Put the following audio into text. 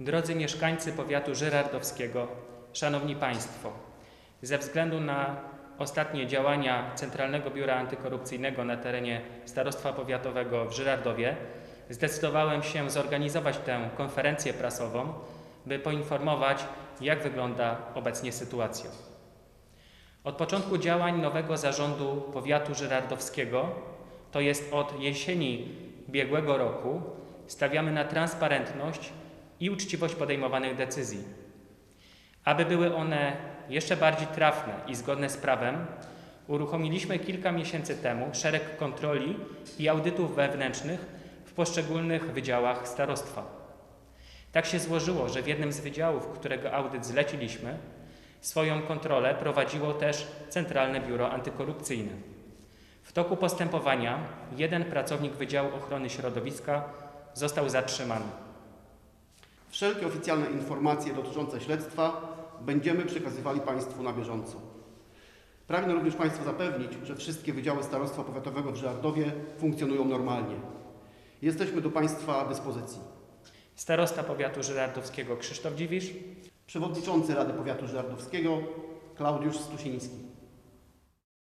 Drodzy mieszkańcy powiatu żyrardowskiego, Szanowni Państwo, ze względu na ostatnie działania Centralnego Biura Antykorupcyjnego na terenie Starostwa Powiatowego w Żyrardowie zdecydowałem się zorganizować tę konferencję prasową, by poinformować, jak wygląda obecnie sytuacja. Od początku działań nowego zarządu powiatu żyrardowskiego, to jest od jesieni biegłego roku, stawiamy na transparentność i uczciwość podejmowanych decyzji. Aby były one jeszcze bardziej trafne i zgodne z prawem, uruchomiliśmy kilka miesięcy temu szereg kontroli i audytów wewnętrznych w poszczególnych wydziałach starostwa. Tak się złożyło, że w jednym z wydziałów, którego audyt zleciliśmy, swoją kontrolę prowadziło też Centralne Biuro Antykorupcyjne. W toku postępowania jeden pracownik Wydziału Ochrony Środowiska został zatrzymany. Wszelkie oficjalne informacje dotyczące śledztwa będziemy przekazywali Państwu na bieżąco. Pragnę również Państwa zapewnić, że wszystkie wydziały Starostwa Powiatowego w Żardowie funkcjonują normalnie. Jesteśmy do Państwa dyspozycji. Starosta powiatu żyrardowskiego Krzysztof Dziwisz, Przewodniczący Rady Powiatu Żardowskiego Klaudiusz Stusiński.